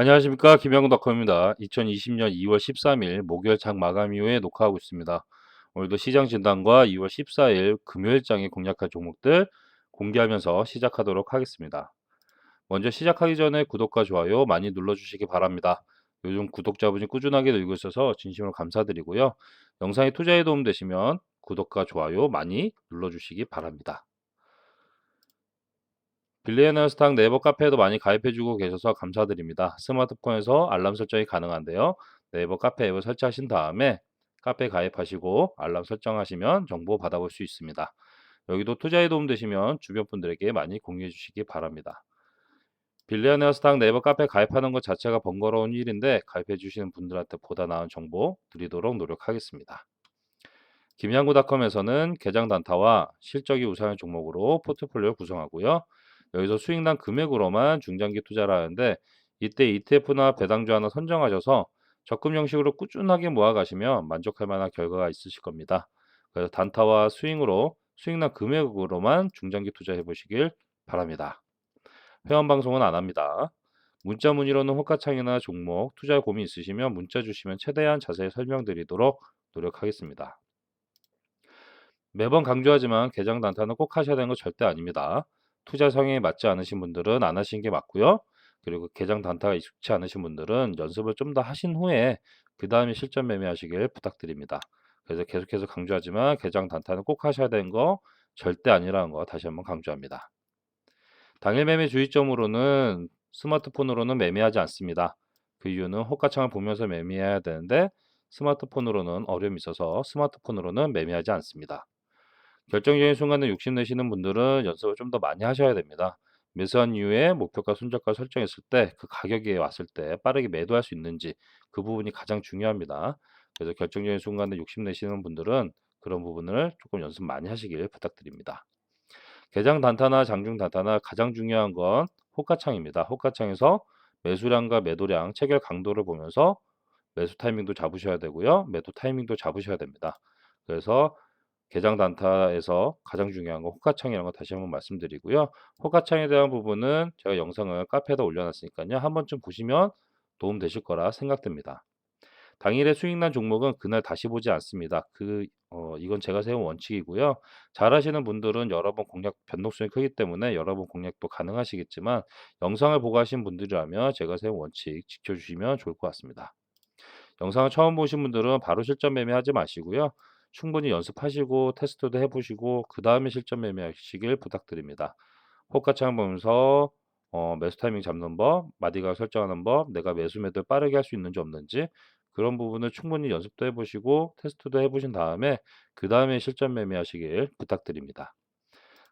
안녕하십니까 김영덕입니다. 2020년 2월 13일 목요일 장 마감 이후에 녹화하고 있습니다. 오늘도 시장 진단과 2월 14일 금요일장에 공략할 종목들 공개하면서 시작하도록 하겠습니다. 먼저 시작하기 전에 구독과 좋아요 많이 눌러주시기 바랍니다. 요즘 구독자분이 꾸준하게 늘고 있어서 진심으로 감사드리고요. 영상이 투자에 도움되시면 구독과 좋아요 많이 눌러주시기 바랍니다. 빌리어너 스탁 네이버 카페에도 많이 가입해주고 계셔서 감사드립니다. 스마트폰에서 알람 설정이 가능한데요. 네이버 카페 앱을 설치하신 다음에 카페 가입하시고 알람 설정하시면 정보 받아볼 수 있습니다. 여기도 투자에 도움되시면 주변 분들에게 많이 공유해 주시기 바랍니다. 빌리어너 스탁 네이버 카페 가입하는 것 자체가 번거로운 일인데 가입해 주시는 분들한테 보다 나은 정보 드리도록 노력하겠습니다. 김양구닷컴에서는 개장 단타와 실적이 우상한 종목으로 포트폴리오 구성하고요. 여기서 수익난 금액으로만 중장기 투자를 하는데 이때 ETF나 배당주 하나 선정하셔서 적금 형식으로 꾸준하게 모아가시면 만족할 만한 결과가 있으실 겁니다. 그래서 단타와 스윙으로 수익난 금액으로만 중장기 투자해 보시길 바랍니다. 회원 방송은 안 합니다. 문자 문의로는 호가창이나 종목, 투자 고민 있으시면 문자 주시면 최대한 자세히 설명드리도록 노력하겠습니다. 매번 강조하지만 개장 단타는 꼭 하셔야 되는 거 절대 아닙니다. 투자 성향이 맞지 않으신 분들은 안 하시는 게 맞고요. 그리고 개장 단타가 익숙치 않으신 분들은 연습을 좀 더 하신 후에 그 다음에 실전 매매하시길 부탁드립니다. 그래서 계속해서 강조하지만 개장 단타는 꼭 하셔야 되는 거 절대 아니라는 거 다시 한번 강조합니다. 당일 매매 주의점으로는 스마트폰으로는 매매하지 않습니다. 그 이유는 호가창을 보면서 매매해야 되는데 스마트폰으로는 어려움이 있어서 스마트폰으로는 매매하지 않습니다. 결정적인 순간에 욕심내시는 분들은 연습을 좀 더 많이 하셔야 됩니다. 매수한 이후에 목표가 손절가 설정했을 때 그 가격에 왔을 때 빠르게 매도할 수 있는지 그 부분이 가장 중요합니다. 그래서 결정적인 순간에 욕심내시는 분들은 그런 부분을 조금 연습 많이 하시길 부탁드립니다. 개장 단타나 장중 단타나 가장 중요한 건 호가창입니다. 호가창에서 매수량과 매도량, 체결 강도를 보면서 매수 타이밍도 잡으셔야 되고요. 매도 타이밍도 잡으셔야 됩니다. 그래서 개장 단타에서 가장 중요한 건 호가창이라는 거 다시 한번 말씀드리고요. 호가창에 대한 부분은 제가 영상을 카페에다 올려놨으니까요. 한 번쯤 보시면 도움 되실 거라 생각됩니다. 당일의 수익난 종목은 그날 다시 보지 않습니다. 그 어, 이건 제가 세운 원칙이고요. 잘하시는 분들은 여러 번 공략 변동성이 크기 때문에 여러 번 공략도 가능하시겠지만 영상을 보고 하신 분들이라면 제가 세운 원칙 지켜주시면 좋을 것 같습니다. 영상을 처음 보신 분들은 바로 실전 매매하지 마시고요. 충분히 연습하시고 테스트도 해보시고 그 다음에 실전 매매하시길 부탁드립니다. 호가 창 보면서 어, 매수 타이밍 잡는 법, 마디가 설정하는 법, 내가 매수 매도 빠르게 할 수 있는지 없는지 그런 부분을 충분히 연습도 해보시고 테스트도 해보신 다음에 그 다음에 실전 매매하시길 부탁드립니다.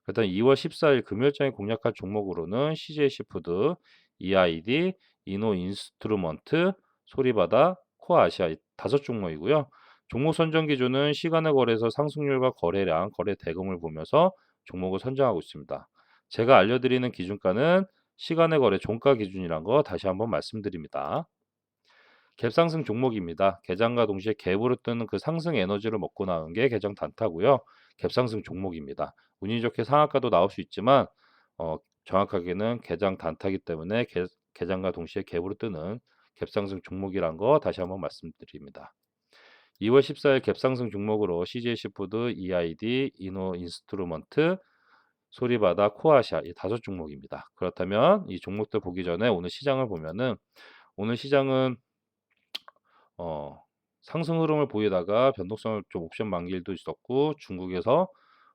일단 2월 14일 금요일장에 공략할 종목으로는 CJ 시푸드, EID, 이노 인스트루먼트, 소리바다, 코아시아 다섯 종목이고요. 종목 선정 기준은 시간의 거래에서 상승률과 거래량, 거래 대금을 보면서 종목을 선정하고 있습니다. 제가 알려드리는 기준가는 시간의 거래 종가 기준이란 거 다시 한번 말씀드립니다. 갭상승 종목입니다. 개장과 동시에 갭으로 뜨는 그 상승 에너지를 먹고 나온 게 개정 단타고요. 갭상승 종목입니다. 운이 좋게 상한가도 나올 수 있지만 어, 정확하게는 개장 단타기 때문에 개, 개장과 동시에 갭으로 뜨는 갭상승 종목이란 거 다시 한번 말씀드립니다. 2월 14일 갭상승 종목으로 CJ 시푸드, EID, 이노 인스트루먼트, 소리바다, 코아샤 이 다섯 종목입니다. 그렇다면 이 종목들 보기 전에 오늘 시장을 보면은 오늘 시장은 어, 상승 흐름을 보이다가 변동성을 좀 옵션 만기일도 있었고 중국에서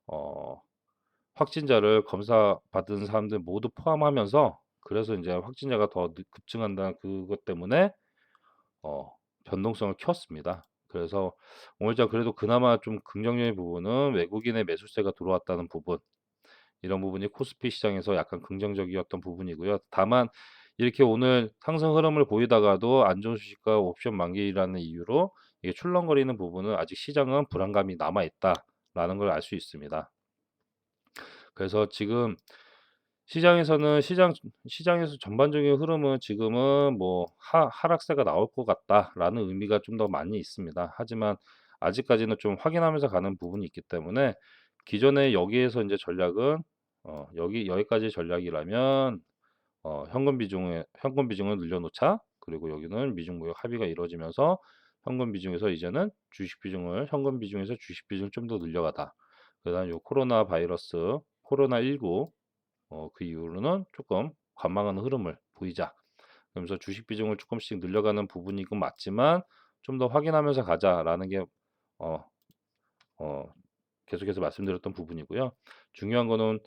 어, 확진자를 검사 받은 사람들 모두 포함하면서 그래서 이제 확진자가 더 급증한다는 그것 때문에 어, 변동성을 키웠습니다. 그래서 오늘장 그래도 그나마 좀 긍정적인 부분은 외국인의 매수세가 들어왔다는 부분 이런 부분이 코스피 시장에서 약간 긍정적이었던 부분이고요. 다만 이렇게 오늘 상승 흐름을 보이다가도 안 좋은 주식과 옵션 만기라는 이유로 이게 출렁거리는 부분은 아직 시장은 불안감이 남아 있다라는 걸 알 수 있습니다. 그래서 지금 시장에서는 시장 시장에서 전반적인 흐름은 지금은 뭐 하, 하락세가 나올 것 같다라는 의미가 좀 더 많이 있습니다. 하지만 아직까지는 좀 확인하면서 가는 부분이 있기 때문에 기존에 여기에서 이제 전략은 어, 여기 여기까지 전략이라면 어, 현금 비중에 현금 비중을 늘려놓자. 그리고 여기는 미중 무역 합의가 이루어지면서 현금 비중에서 이제는 주식 비중을 현금 비중에서 주식 비중을 좀 더 늘려가다. 그다음 요 코로나 바이러스 코로나 19 어, 그 이후로는 조금 관망하는 흐름을 보이자. 그러면서 주식 비중을 조금씩 늘려가는 부분이 건 맞지만 좀 더 확인하면서 가자라는 게 어, 어, 계속해서 말씀드렸던 부분이고요. 중요한 거는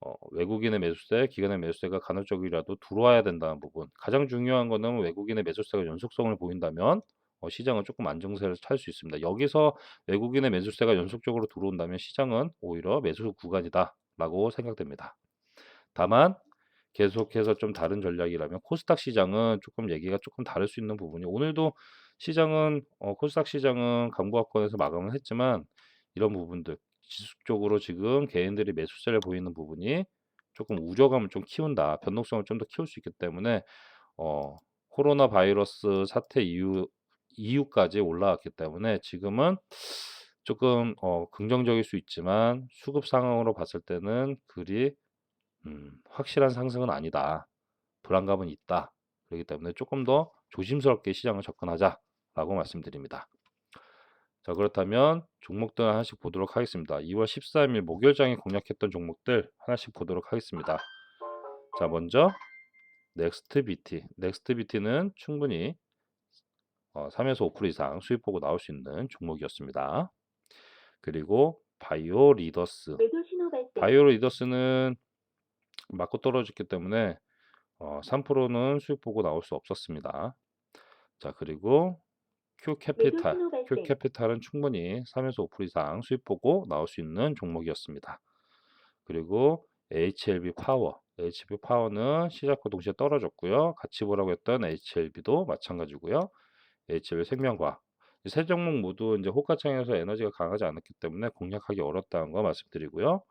어, 외국인의 매수세, 기관의 매수세가 간헐적이라도 들어와야 된다는 부분. 가장 중요한 거는 외국인의 매수세가 연속성을 보인다면 어, 시장은 조금 안정세를 찾을 수 있습니다. 여기서 외국인의 매수세가 연속적으로 들어온다면 시장은 오히려 매수 구간이다라고 생각됩니다. 다만 계속해서 좀 다른 전략이라면 코스닥 시장은 조금 얘기가 조금 다를 수 있는 부분이 오늘도 시장은 어, 코스닥 시장은 강보합권에서 마감을 했지만 이런 부분들 지속적으로 지금 개인들이 매수세를 보이는 부분이 조금 우려감을 좀 키운다. 변동성을 좀 더 키울 수 있기 때문에 어, 코로나 바이러스 사태 이후 이후까지 올라왔기 때문에 지금은 조금 어, 긍정적일 수 있지만 수급 상황으로 봤을 때는 그리 음, 확실한 상승은 아니다. 불안감은 있다. 그렇기 때문에 조금 더 조심스럽게 시장을 접근하자라고 말씀드립니다. 자, 그렇다면 종목들 하나씩 보도록 하겠습니다. 2월 13일 목요일장에 공략했던 종목들 하나씩 보도록 하겠습니다. 자, 먼저 넥스트 BT. 넥스트 BT는 충분히 어, 3에서 5% 이상 수익 보고 나올 수 있는 종목이었습니다. 그리고 바이오 리더스. 바이오 리더스는 맞고 떨어졌기 때문에 어, 3%는 수익 보고 나올 수 없었습니다. 자, 그리고 Q 캐피탈. 신호 Q 발생. 캐피탈은 충분히 3에서 5% 이상 수익 보고 나올 수 있는 종목이었습니다. 그리고 HLB 파워. HLB 파워는 시작과 동시에 떨어졌고요. 같이 보라고 했던 HLB도 마찬가지고요. HLB 생명과학. 이세 종목 모두 이제 호가창에서 에너지가 강하지 않았기 때문에 공략하기 어렵다는 거 말씀드리고요.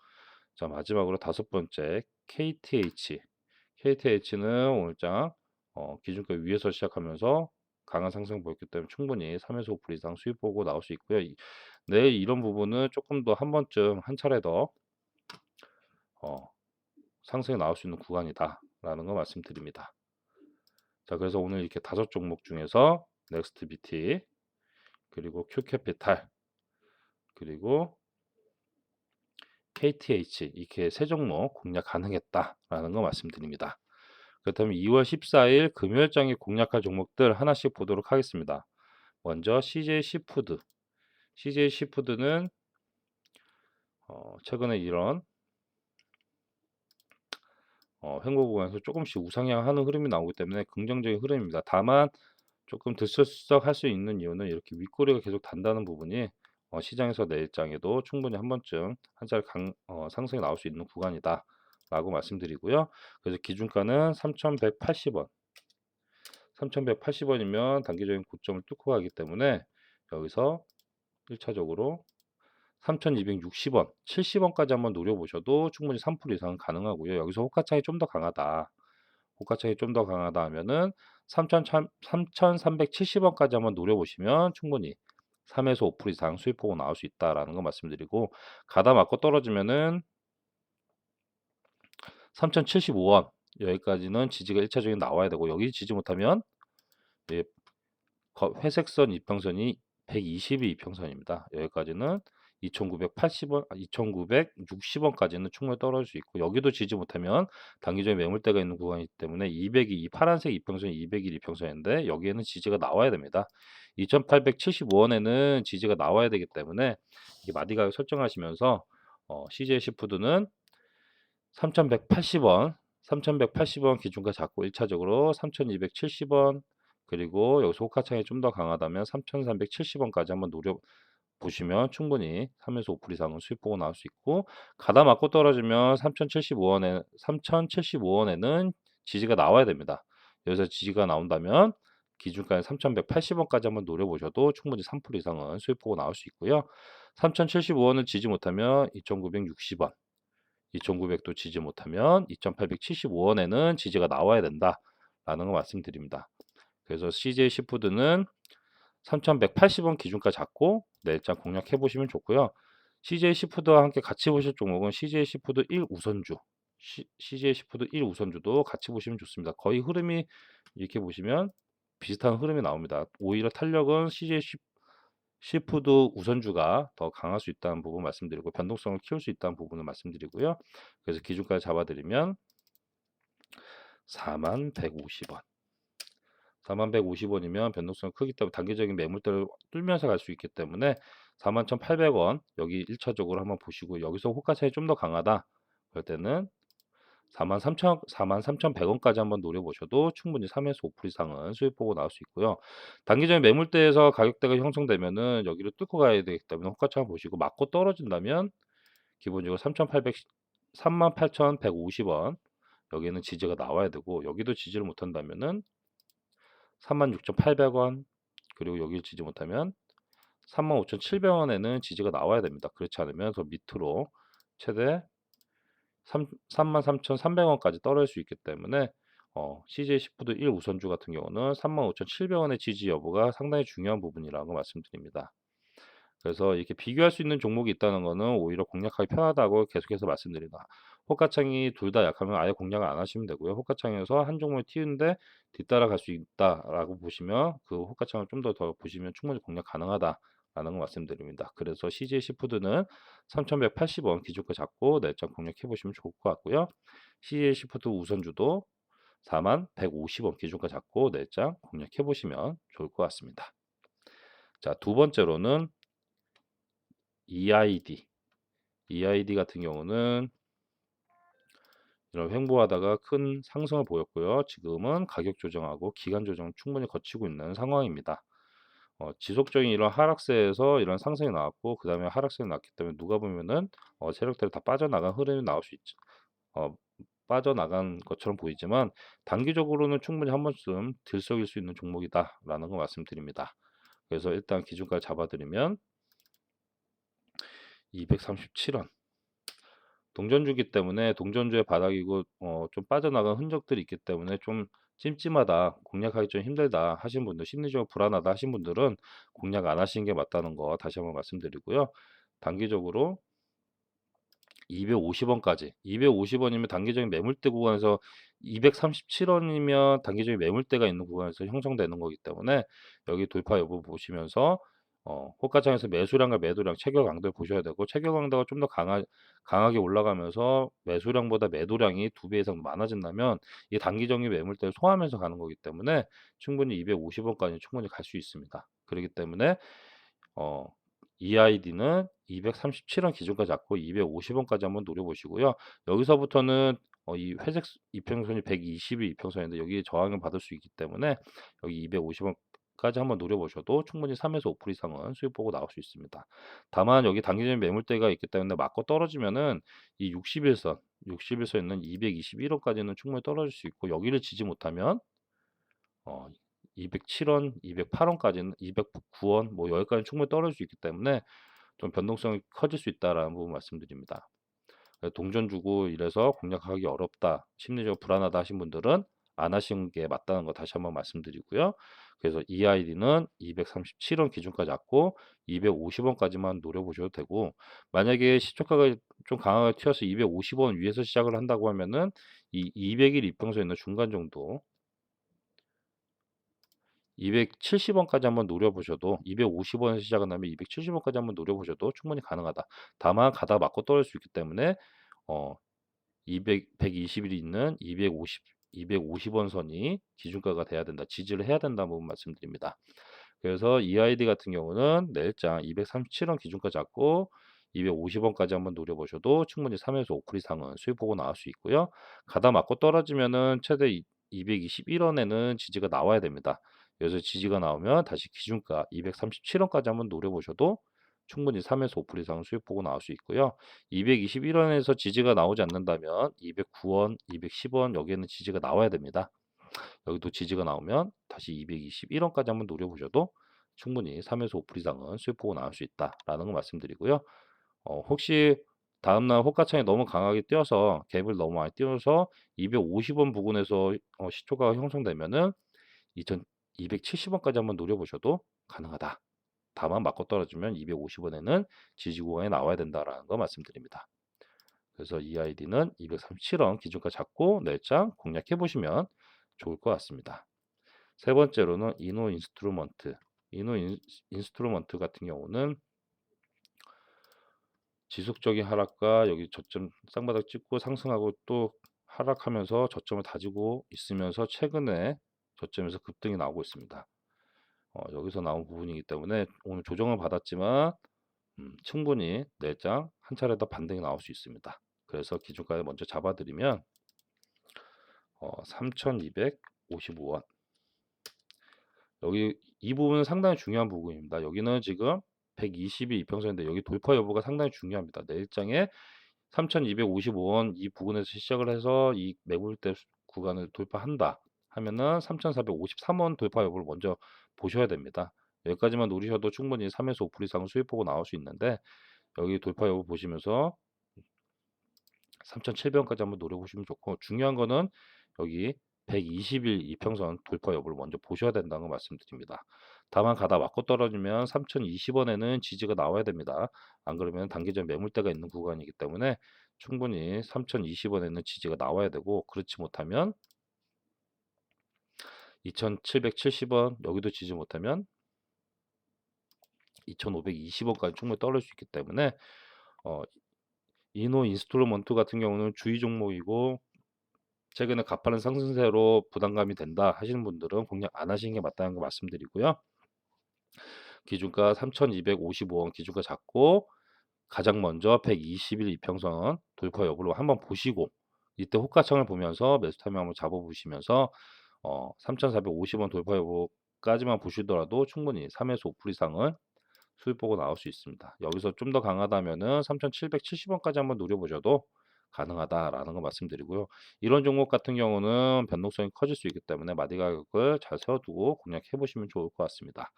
자, 마지막으로 다섯 번째 KTH. KTH는 오늘장 어, 기준가 위에서 시작하면서 강한 상승 보였기 때문에 충분히 3에서 5% 이상 수익 보고 나올 수 있고요. 이- 내일 이런 부분은 조금 더 한 번쯤 한 차례 더 어, 상승이 나올 수 있는 구간이다라는 거 말씀드립니다. 자, 그래서 오늘 이렇게 다섯 종목 중에서 넥스트 BT 그리고 Q캐피탈 그리고 KTH 이렇게 세 종목 공략 가능했다라는 거 말씀드립니다. 그렇다면 2월 14일 금요일장에 공략할 종목들 하나씩 보도록 하겠습니다. 먼저 CJ 시푸드. CJ 시푸드는 어, 최근에 이런 어, 횡보 구간에서 조금씩 우상향하는 흐름이 나오기 때문에 긍정적인 흐름입니다. 다만 조금 들썩할 수 있는 이유는 이렇게 윗꼬리가 계속 단다는 부분이 어, 시장에서 내일장에도 충분히 한 번쯤 한 차례 강, 어, 상승이 나올 수 있는 구간이다 라고 말씀드리고요. 그래서 기준가는 3,180원 3,180원이면 단기적인 고점을 뚫고 가기 때문에 여기서 1차적으로 3,260원, 70원까지 한번 노려보셔도 충분히 3% 이상은 가능하고요. 여기서 호가창이 좀 더 강하다. 호가창이 좀 더 강하다 하면은 3,370원까지 한번 노려보시면 충분히 3에서 5% 이상 수익 보고 나올 수 있다라는 거 말씀드리고 가다 맞고 떨어지면은 3,075원 여기까지는 지지가 1차적인 나와야 되고 여기 지지 못하면 예, 거- 회색선 이평선이 120이 이평선입니다. 여기까지는 2,980원, 2,960원까지는 충분히 떨어질 수 있고 여기도 지지 못하면 단기적인 매물대가 있는 구간이기 때문에 200이 이 파란색 이평선이 200일 이평선인데 여기에는 지지가 나와야 됩니다. 2,875원에는 지지가 나와야 되기 때문에 이 마디 가격 설정하시면서 어, CJ 시푸드는 3,180원, 3,180원 기준가 잡고 1차적으로 3,270원 그리고 여기서 호가창이 좀 더 강하다면 3,370원까지 한번 노려 보시면 충분히 3에서 5% 이상은 수익 보고 나올 수 있고 가다 맞고 떨어지면 3,075원에 3,075원에는 지지가 나와야 됩니다. 여기서 지지가 나온다면 기준가는 3,180원까지 한번 노려보셔도 충분히 3% 이상은 수익 보고 나올 수 있고요. 3,075원을 지지 못하면 2,960원, 2,900도 지지 못하면 2,875원에는 지지가 나와야 된다라는 거 말씀드립니다. 그래서 CJ 시푸드는 3,180원 기준가 잡고 내일장 공략해 보시면 좋고요. CJ 시푸드와 함께 같이 보실 종목은 CJ 시푸드 1 우선주, 시, CJ 시푸드 1 우선주도 같이 보시면 좋습니다. 거의 흐름이 이렇게 보시면 비슷한 흐름이 나옵니다. 오히려 탄력은 CJ 시, 시푸드 우선주가 더 강할 수 있다는 부분 말씀드리고 변동성을 키울 수 있다는 부분을 말씀드리고요. 그래서 기준까지 잡아드리면 4150원 4150원이면 변동성이 크기 때문에 단기적인 매물대를 뚫면서 갈 수 있기 때문에 41,800원 여기 1차적으로 한번 보시고 여기서 호가 차이 좀 더 강하다 그럴 때는 43,000, 43,100원까지 한번 노려보셔도 충분히 3에서 5% 이상은 수익 보고 나올 수 있고요. 단기적인 매물대에서 가격대가 형성되면은 여기를 뚫고 가야 되기 때문에 호가차 보시고 맞고 떨어진다면 기본적으로 3,800, 38,150원 여기는 지지가 나와야 되고 여기도 지지를 못한다면은 36,800원 그리고 여기를 지지 못하면 35,700원에는 지지가 나와야 됩니다. 그렇지 않으면 더 밑으로 최대 33,300원까지 떨어질 수 있기 때문에 어, CJ 시푸드 1 우선주 같은 경우는 35,700원의 지지 여부가 상당히 중요한 부분이라고 말씀드립니다. 그래서 이렇게 비교할 수 있는 종목이 있다는 거는 오히려 공략하기 편하다고 계속해서 말씀드립니다. 호가창이 둘 다 약하면 아예 공략을 안 하시면 되고요. 호가창에서 한 종목을 튀는데 뒤따라 갈 수 있다라고 보시면 그 호가창을 좀 더 더 보시면 충분히 공략 가능하다. 라는 거 말씀드립니다. 그래서 CJ 시푸드는 3,180원 기준가 잡고 내장 공략해 보시면 좋을 것 같고요. CJ 시푸드 우선주도 4150원 기준가 잡고 내장 공략해 보시면 좋을 것 같습니다. 자, 두 번째로는 EID. EID 같은 경우는 이런 횡보하다가 큰 상승을 보였고요. 지금은 가격 조정하고 기간 조정 충분히 거치고 있는 상황입니다. 어, 지속적인 이런 하락세에서 이런 상승이 나왔고 그 다음에 하락세가 났기 때문에 누가 보면은 어, 세력들이 다 빠져나간 흐름이 나올 수 있죠. 어, 빠져나간 것처럼 보이지만 단기적으로는 충분히 한 번쯤 들썩일 수 있는 종목이다라는 거 말씀드립니다. 그래서 일단 기준가를 잡아드리면 237원 동전주기 때문에 동전주의 바닥이고 어, 좀 빠져나간 흔적들이 있기 때문에 좀 찜찜하다, 공략하기 좀 힘들다 하신 분들, 심리적으로 불안하다 하신 분들은 공략 안 하시는 게 맞다는 거 다시 한번 말씀드리고요. 단기적으로 250원까지 250원이면 단기적인 매물대 구간에서 237원이면 단기적인 매물대가 있는 구간에서 형성되는 거기 때문에 여기 돌파 여부 보시면서 어, 호가창에서 매수량과 매도량, 체결 강도를 보셔야 되고 체결 강도가 좀 더 강하, 강하게 올라가면서 매수량보다 매도량이 두 배 이상 많아진다면 이 단기적인 매물대를 소화하면서 가는 거기 때문에 충분히 250원까지 충분히 갈 수 있습니다. 그렇기 때문에 어, EID는 237원 기준까지 잡고 250원까지 한번 노려보시고요. 여기서부터는 어, 이 회색 이평선이 120일 이평선인데 여기 저항을 받을 수 있기 때문에 여기 250원 까지 한번 노려보셔도 충분히 3에서 5% 이상은 수익 보고 나올 수 있습니다. 다만 여기 단기적인 매물대가 있기 때문에 맞고 떨어지면은 이 60일선, 60일선 있는 221원까지는 충분히 떨어질 수 있고 여기를 지지 못하면 어, 207원, 208원까지는 209원 뭐 여기까지 충분히 떨어질 수 있기 때문에 좀 변동성이 커질 수 있다라는 부분 말씀드립니다. 동전 주고 이래서 공략하기 어렵다, 심리적으로 불안하다 하신 분들은 안 하신 게 맞다는 거 다시 한번 말씀드리고요. 그래서 EID는 237원 기준까지 잡고 250원까지만 노려보셔도 되고 만약에 시초가가 좀 강하게 튀어서 250원 위에서 시작을 한다고 하면은 이 200일 이평선에 있는 중간 정도 270원까지 한번 노려보셔도 250원에서 시작은 하면 270원까지 한번 노려보셔도 충분히 가능하다. 다만 가다 맞고 떨어질 수 있기 때문에 어 200, 120일이 있는 250 250원 선이 기준가가 돼야 된다. 지지를 해야 된다는 부분 말씀드립니다. 그래서 EID 같은 경우는 내일장 237원 기준가 잡고 250원까지 한번 노려보셔도 충분히 3에서 5% 이상은 수익 보고 나올 수 있고요. 가다 맞고 떨어지면은 최대 221원에는 지지가 나와야 됩니다. 여기서 지지가 나오면 다시 기준가 237원까지 한번 노려보셔도 충분히 3에서 5% 이상 수익 보고 나올 수 있고요. 221원에서 지지가 나오지 않는다면 209원, 210원 여기에는 지지가 나와야 됩니다. 여기도 지지가 나오면 다시 221원까지 한번 노려보셔도 충분히 3에서 5% 이상은 수익 보고 나올 수 있다라는 거 말씀드리고요. 어, 혹시 다음날 호가창이 너무 강하게 뛰어서 갭을 너무 많이 띄워서 250원 부근에서 어, 시초가 형성되면은 2270원까지 한번 노려보셔도 가능하다. 다만 맞고 떨어지면 250원에는 지지구간에 나와야 된다라는 거 말씀드립니다. 그래서 이 아이디는 237원 기준가 잡고 내장 공략해 보시면 좋을 것 같습니다. 세 번째로는 이노 인스트루먼트. 이노 인, 인스트루먼트 같은 경우는 지속적인 하락과 여기 저점 쌍바닥 찍고 상승하고 또 하락하면서 저점을 다지고 있으면서 최근에 저점에서 급등이 나오고 있습니다. 어, 여기서 나온 부분이기 때문에 오늘 조정을 받았지만 음, 충분히 내장 한 차례 더 반등이 나올 수 있습니다. 그래서 기준가를 먼저 잡아드리면 어, 3,255원 여기 이 부분은 상당히 중요한 부분입니다. 여기는 지금 120일 이평선인데 여기 돌파 여부가 상당히 중요합니다. 내일장에 3,255원 이 부분에서 시작을 해서 이 매물대 구간을 돌파한다 하면은 3,453원 돌파 여부를 먼저 보셔야 됩니다. 여기까지만 노리셔도 충분히 3에서 5% 이상 수익 보고 나올 수 있는데 여기 돌파 여부 보시면서 3,700원까지 한번 노려보시면 좋고 중요한 거는 여기 120일 이평선 돌파 여부를 먼저 보셔야 된다는 거 말씀드립니다. 다만 가다 맞고 떨어지면 3,020원에는 지지가 나와야 됩니다. 안 그러면 단기전 매물대가 있는 구간이기 때문에 충분히 3,020원에는 지지가 나와야 되고 그렇지 못하면 2,770원 여기도 지지 못하면 2,520원까지 충분히 떨어질 수 있기 때문에 어, 이노 인스트루먼트 같은 경우는 주의 종목이고 최근에 가파른 상승세로 부담감이 된다 하시는 분들은 공략 안 하시는 게 맞다는 거 말씀드리고요. 기준가 3,255원 기준가 잡고 가장 먼저 120일 이평선 돌파 여부를 한번 보시고 이때 호가창을 보면서 매수 타이밍 한번 잡아보시면서 어, 3,450원 돌파 여부까지만 보시더라도 충분히 3에서 5% 이상은 수익 보고 나올 수 있습니다. 여기서 좀 더 강하다면은 3,770원까지 한번 노려보셔도 가능하다라는 거 말씀드리고요. 이런 종목 같은 경우는 변동성이 커질 수 있기 때문에 마디 가격을 잘 세워두고 공략해 보시면 좋을 것 같습니다.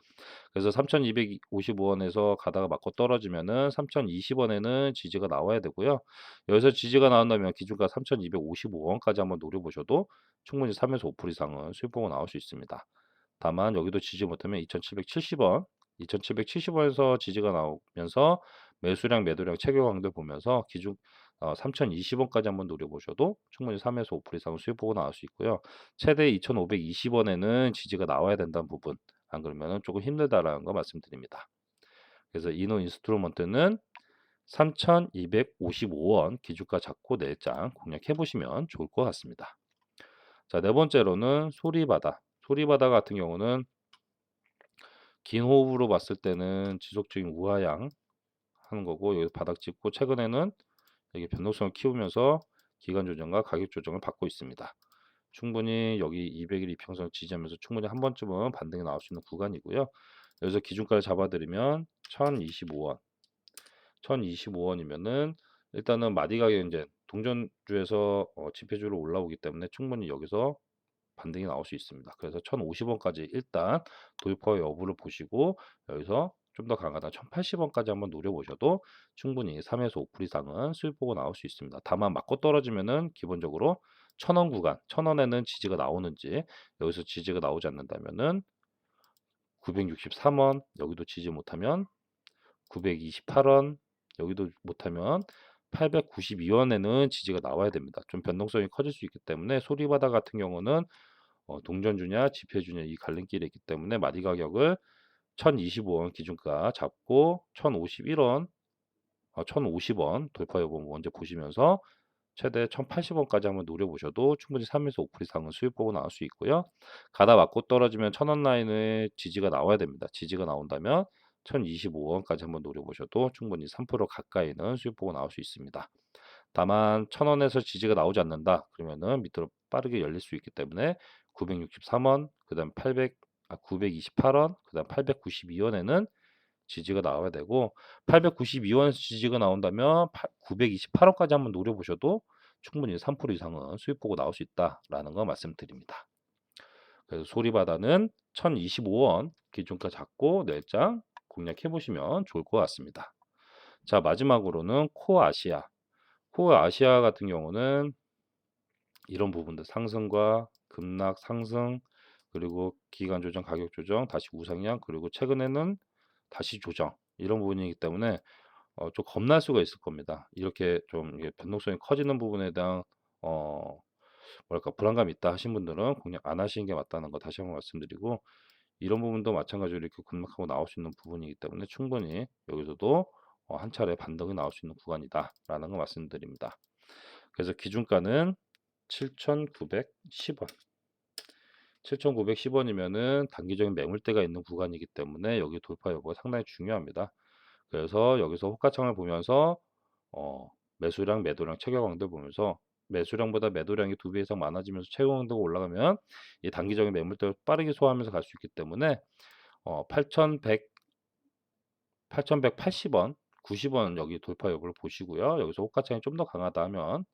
그래서 3,255원에서 가다가 맞고 떨어지면은 3,020원에는 지지가 나와야 되고요. 여기서 지지가 나온다면 기준가 3,255원까지 한번 노려보셔도 충분히 3에서 5% 이상은 수익 보고 나올 수 있습니다. 다만 여기도 지지 못하면 2,770원 2,770원에서 지지가 나오면서 매수량, 매도량 체결 강도 보면서 기준 어, 3,020원까지 한번 노려보셔도 충분히 3에서 5% 이상 수익 보고 나올 수 있고요. 최대 2,520원에는 지지가 나와야 된다는 부분. 안 그러면 조금 힘들다라는 거 말씀드립니다. 그래서 이노 인스트루먼트는 3,255원 기준가 잡고 4장 공략해 보시면 좋을 것 같습니다. 자, 네 번째로는 소리바다. 소리바다 같은 경우는 긴 호흡으로 봤을 때는 지속적인 우하향 하는 거고 여기 바닥 찍고 최근에는 여기 변동성을 키우면서 기간 조정과 가격 조정을 받고 있습니다. 충분히 여기 200일 이평선 지지하면서 충분히 한 번쯤은 반등이 나올 수 있는 구간이고요. 여기서 기준가를 잡아드리면 1025원. 1025원이면은 일단은 마디 가격 이제 동전주에서 어, 지표주로 올라오기 때문에 충분히 여기서 반등이 나올 수 있습니다. 그래서 1050원까지 일단 돌파 여부를 보시고 여기서 좀 더 강하다 1080원까지 한번 노려보셔도 충분히 3에서 5% 이상은 수익 보고 나올 수 있습니다. 다만 맞고 떨어지면은 기본적으로 1000원 구간, 1000원에는 지지가 나오는지 여기서 지지가 나오지 않는다면은 963원 여기도 지지 못하면 928원 여기도 못하면 892원에는 지지가 나와야 됩니다. 좀 변동성이 커질 수 있기 때문에 소리바다 같은 경우는 어, 동전주냐 지표주냐 이 갈림길이 있기 때문에 마디 가격을 1025원 기준가 잡고 1051원 어, 1050원 돌파 여부 먼저 보시면서 최대 1080원까지 한번 노려보셔도 충분히 3에서 5% 이상은 수익 보고 나올 수 있고요. 가다 맞고 떨어지면 1000원 라인에 지지가 나와야 됩니다. 지지가 나온다면 1025원까지 한번 노려보셔도 충분히 3% 가까이는 수익 보고 나올 수 있습니다. 다만 1000원에서 지지가 나오지 않는다. 그러면은 밑으로 빠르게 열릴 수 있기 때문에 963원, 그 다음 800 아, 928원, 그 다음 892원에는 지지가 나와야 되고 892원에서 지지가 나온다면 928원까지 한번 노려보셔도 충분히 3% 이상은 수익 보고 나올 수 있다라는 거 말씀드립니다. 그래서 소리바다는 1025원 기준가 잡고 내장 공략해 보시면 좋을 것 같습니다. 자 마지막으로는 코아시아 코아시아 같은 경우는 이런 부분들 상승과 급락 상승 그리고 기간 조정 가격 조정 다시 우상향 그리고 최근에는 다시 조정 이런 부분이기 때문에 어 좀 겁날 수가 있을 겁니다. 이렇게 좀 이게 변동성이 커지는 부분에 대한 어 뭐랄까 불안감이 있다 하신 분들은 공략 안 하시는 게 맞다는 거 다시 한번 말씀드리고 이런 부분도 마찬가지로 이렇게 급락하고 나올 수 있는 부분이기 때문에 충분히 여기서도 어 한 차례 반등이 나올 수 있는 구간이다라는 거 말씀드립니다. 그래서 기준가는 7,910원. 7,910원이면은 단기적인 매물대가 있는 구간이기 때문에 여기 돌파 여부가 상당히 중요합니다. 그래서 여기서 호가창을 보면서 어 매수량, 매도량, 체결광들 보면서 매수량보다 매도량이 2배 이상 많아지면서 체결광도가 올라가면 이 단기적인 매물대를 빠르게 소화하면서 갈 수 있기 때문에 어 8,100 8,180원, 90원 여기 돌파 여부를 보시고요. 여기서 호가창이 좀 더 강하다 하면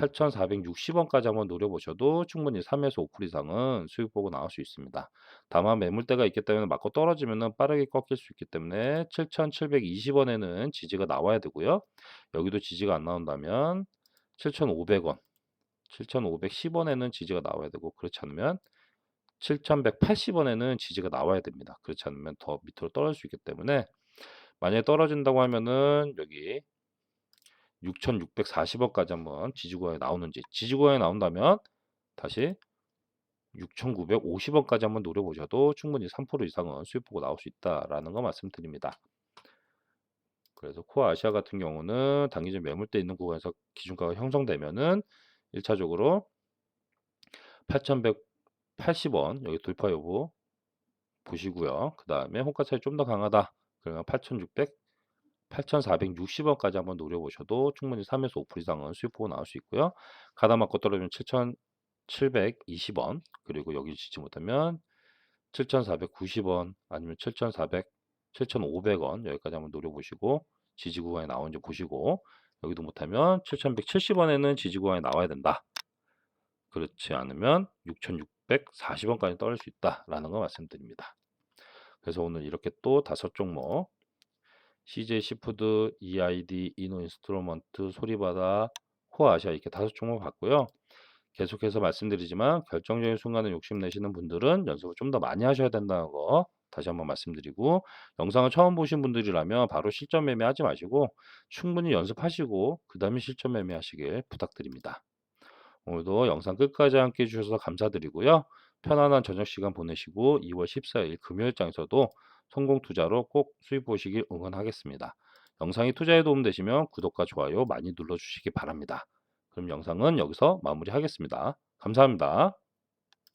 8,460원까지 한번 노려보셔도 충분히 3에서 5% 이상은 수익 보고 나올 수 있습니다. 다만 매물대가 있기 때문에 맞고 떨어지면은 빠르게 꺾일 수 있기 때문에 7,720원에는 지지가 나와야 되고요. 여기도 지지가 안 나온다면 7,500원, 7,510원에는 지지가 나와야 되고 그렇지 않으면 7,180원에는 지지가 나와야 됩니다. 그렇지 않으면 더 밑으로 떨어질 수 있기 때문에 만약에 떨어진다고 하면은 여기 6,640원까지 한번 지지구간에 나오는지 지지구간에 나온다면 다시 6,950원까지 한번 노려보셔도 충분히 3% 이상은 수익 보고 나올 수 있다라는 거 말씀드립니다. 그래서 코어 아시아 같은 경우는 단기적 매물대 있는 구간에서 기준가가 형성되면은 1차적으로 8,180원 여기 돌파 여부 보시고요. 그 다음에 호가 차이 좀 더 강하다. 그러면 8,600 8,460원까지 한번 노려보셔도 충분히 3에서 5% 이상은 수익 보고 나올 수 있고요. 가다 맞고 떨어지면 7,720원 그리고 여기 지지 못하면 7,490원 아니면 7,400, 7,500원 여기까지 한번 노려보시고 지지 구간에 나오는지 보시고 여기도 못하면 7,170원에는 지지 구간에 나와야 된다. 그렇지 않으면 6,640원까지 떨어질 수 있다라는 거 말씀드립니다. 그래서 오늘 이렇게 또 다섯 종목 CJ 시푸드, EID, 이노 인스트루먼트, 소리바다, 코아시아 이렇게 다섯 종목 봤고요. 계속해서 말씀드리지만 결정적인 순간에 욕심내시는 분들은 연습을 좀 더 많이 하셔야 된다는 거 다시 한번 말씀드리고 영상을 처음 보신 분들이라면 바로 실전 매매하지 마시고 충분히 연습하시고 그 다음에 실전 매매하시길 부탁드립니다. 오늘도 영상 끝까지 함께 해주셔서 감사드리고요. 편안한 저녁 시간 보내시고 2월 14일 금요일장에서도 성공 투자로 꼭 수익 보시길 응원하겠습니다. 영상이 투자에 도움되시면 구독과 좋아요 많이 눌러주시기 바랍니다. 그럼 영상은 여기서 마무리하겠습니다. 감사합니다.